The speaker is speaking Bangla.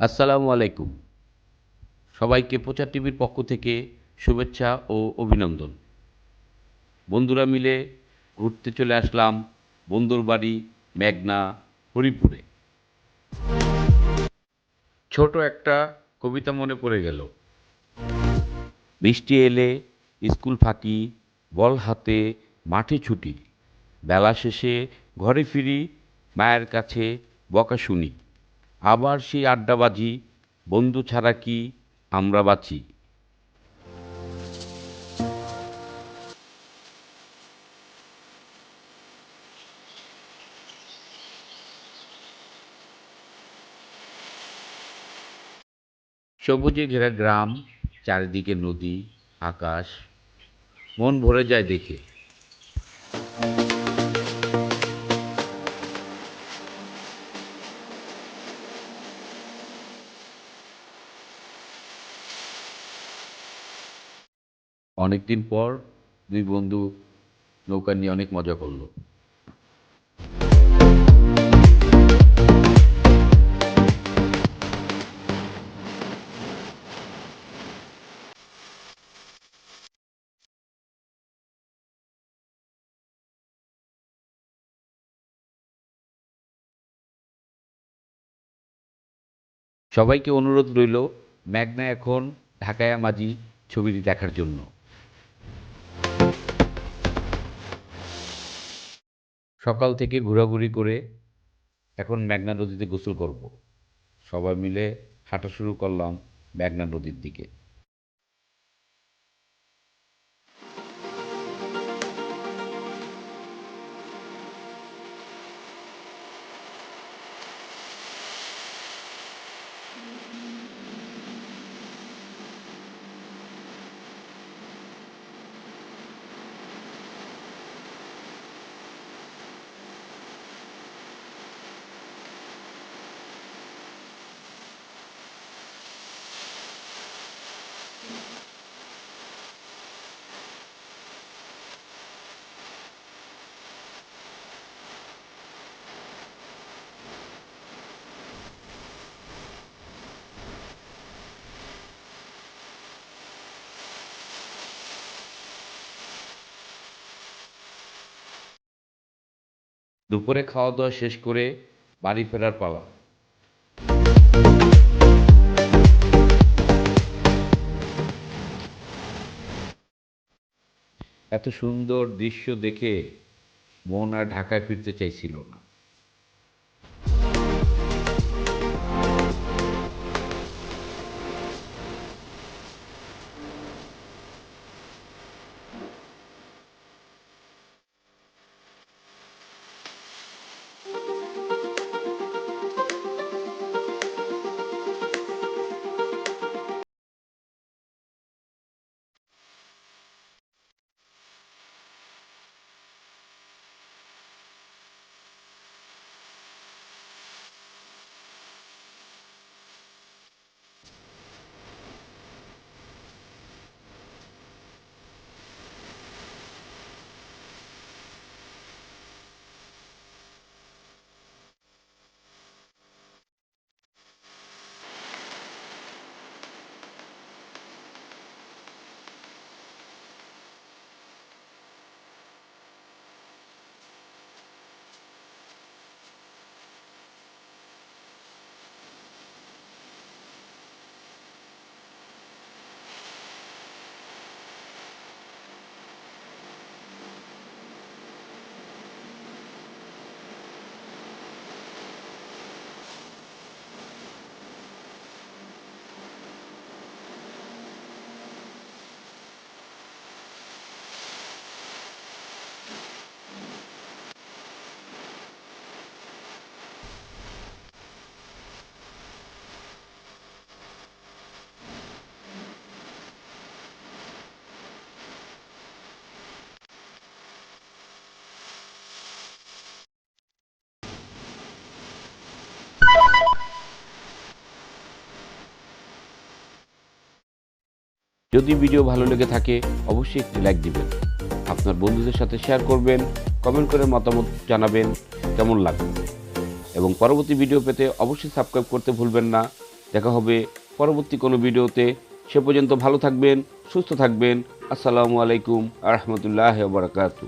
আসসালামু আলাইকুম। সবাইকে প্রচার টিভির পক্ষ থেকে শুভেচ্ছা ও অভিনন্দন। বন্ধুরা মিলে ঘুরতে চলে আসলাম বন্ধুর বাড়ি মেঘনা হরিপুরে। ছোট একটা কবিতা মনে পড়ে গেল। বৃষ্টি এলে স্কুল ফাঁকি, বল হাতে, মাঠে ছুটি। বেলা শেষে ঘরে ফিরি, মায়ের কাছে বকা শুনি। আবার সেই আড্ডাবাজি, বন্ধু ছাড়া কি আমরা বাঁচি? সবুজে ঘেরা গ্রাম, চারিদিকে নদী, আকাশ, মন ভরে যায় দেখে। অনেকদিন পর দুই বন্ধু নৌকা নিয়ে অনেক মজা করল। সবাইকে অনুরোধ রইল ম্যাগনা এখন ঢাকায়া মাঝি ছবিটি দেখার জন্য। সকাল থেকে ঘোরাঘুরি করে এখন মেঘনা নদীতে গোসল করব। সবাই মিলে হাঁটা শুরু করলাম মেঘনা নদীর দিকে। দুপুরে খাওয়া দাওয়া শেষ করে বাড়ি ফেরার পালা। এত সুন্দর দৃশ্য দেখে মন আর ঢাকায় ফিরতে চাইছিল না। যদি ভিডিও ভালো লেগে থাকে, অবশ্যই একটি লাইক দিবেন। আপনার বন্ধুদের সাথে শেয়ার করবেন কমেন্ট করে মতামত জানাবেন, কেমন লাগবে এবং পরবর্তী ভিডিও পেতে অবশ্যই সাবস্ক্রাইব করতে ভুলবেন না। দেখা হবে পরবর্তী কোনো ভিডিওতে সে পর্যন্ত ভালো থাকবেন, সুস্থ থাকবেন। আসসালামু আলাইকুম আ রহমতুল্লাহ বারকাতু